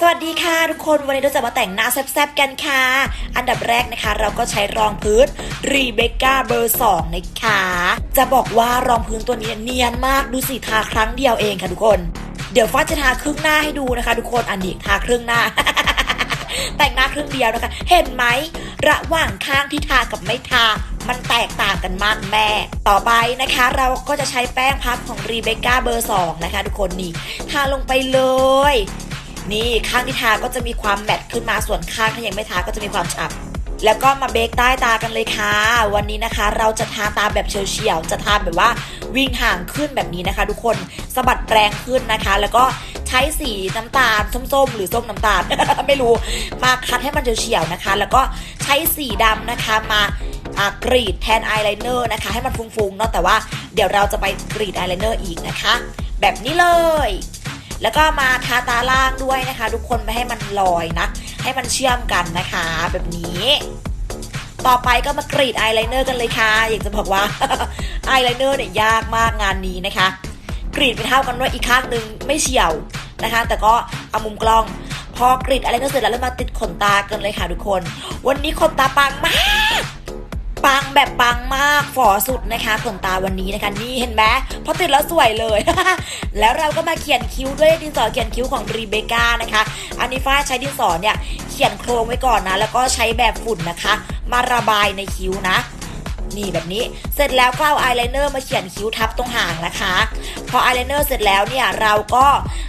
สวัสดีค่ะทุกคนวันนี้เราจะมาแต่งหน้าแซ่บๆกันค่ะ อันดับแรกนะคะ เราก็ใช้รองพื้นรีเบคก้าเบอร์2นะคะจะบอกว่ารองพื้นตัวนี้เนียนมากดูสิทาครั้งเดียวเองค่ะทุกคน เดี๋ยวฟ้าจะทาครึ่งหน้าให้ดูนะคะ ทุกคนอันนี้ทาครึ่งหน้า แต่งหน้าครึ่งเดียวนะคะ เห็นไหมระหว่างข้างที่ทากับไม่ทามันแตกต่างกันมากแม่ ต่อไปนะคะ เราก็จะใช้แป้งพับของรีเบคก้าเบอร์2นะคะ ทุกคนนี่ทาลงไปเลย นี่ข้างที่ทาก็จะมีความแมตต์ขึ้นมาส่วนข้างที่ยังไม่ทาก็จะมีความฉ่ำแล้วก็มาเบคใต้ตากันเลยค่ะ วันนี้นะคะ เราจะทาตาแบบเฉียวๆจะทาแบบว่าวิ่งห่างขึ้นแบบนี้นะคะ ทุกคนสะบัดแปรงขึ้นนะคะ แล้วก็ใช้สีน้ำตาลส้มๆ หรือส้มน้ำตาล ไม่รู้มาคัดให้มันเฉียวๆนะคะ แล้วก็ใช้สีดำนะคะมากรีดแทนอายไลเนอร์นะคะ ให้มันฟุ้งๆเนาะแต่ว่าเดี๋ยวเราจะไปกรีดอายไลเนอร์อีกนะคะ แบบนี้เลย แล้วก็มาทาตาล่างด้วยนะคะ ทุกคนไม่ให้มันลอยนะ ให้มันเชื่อมกันนะคะ แบบนี้ ต่อไปก็มากรีดอายไลเนอร์กันเลยค่ะ อยากจะบอกว่าอายไลเนอร์เนี่ยยากมากงานนี้นะคะ กรีดไปเท่ากันด้วยอีกข้างหนึ่งไม่เฉียวนะคะ แต่ก็เอามุมกล้องพอกรีดอะไรก็เสร็จแล้วเรามาติดขนตากันเลยค่ะทุกคน วันนี้ขนตาปังมาก ปังแบบปังมาก ฝอสุดนะคะขนตาวันนี้นะคะนี่เห็นไหมพอติดแล้วสวยเลย แล้วเราก็มาเขียนคิ้วด้วยดินสอเขียนคิ้วของรีเบคก้านะคะอันนี้ฝ้าใช้ดินสอเนี่ยเขียนโครงไว้ก่อนนะ แล้วก็ใช้แบบฝุ่นนะคะ มาระบายในคิ้วนะนี่แบบนี้เสร็จแล้วก็เอาอายไลเนอร์มาเขียนคิ้วทับตรงหางนะคะ พออายไลเนอร์เสร็จแล้วเนี่ยเราก็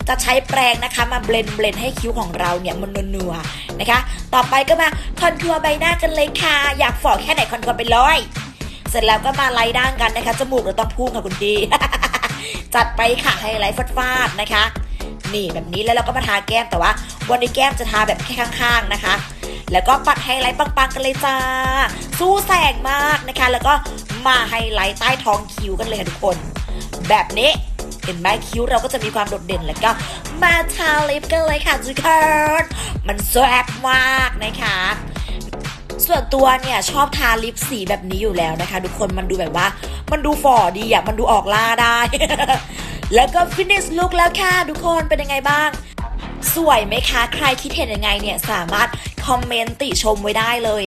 จะใช้แปรงนะคะมาเบลนเบลนให้คิ้วของเราเนี่ยมันนัวๆนะคะ ต่อไปก็มาคอนทัวร์ใบหน้ากันเลยค่ะ อยากฝอแค่ไหนคอนทัวร์ไปเลย เสร็จแล้วก็มาไล่ด้านกันนะคะ จมูกเราต้องพุ่งค่ะคุณดีจัดไปค่ะไฮไลท์ฟาดๆนะคะ นี่แบบนี้แล้วเราก็มาทาแก้มแต่ว่าวันนี้แก้มจะทาแบบแค่ข้างๆนะคะ แล้วก็ปัดไฮไลท์ปังๆกันเลยจ้า สู้แสงมากนะคะ แล้วก็มาไฮไลท์ใต้ท้องคิ้วกันเลยค่ะทุกคน แบบนี้เห็นไหมคิ้วเราก็จะมีความโดดเด่นแล้วก็มาทาลิปกันเลยค่ะทุกคนมันแซ่บมากนะคะ ส่วนตัวเนี่ยชอบทาลิปสีแบบนี้อยู่แล้วนะคะ ทุกคนมันดูแบบว่า มันดูฝ่อดีอะมันดูออกล่าได้ แล้วก็ฟินิชลุกแล้วค่ะ ทุกคนเป็นยังไงบ้าง สวยไหมคะ ใครคิดเห็นยังไงเนี่ยสามารถคอมเมนต์ติชมไว้ได้เลย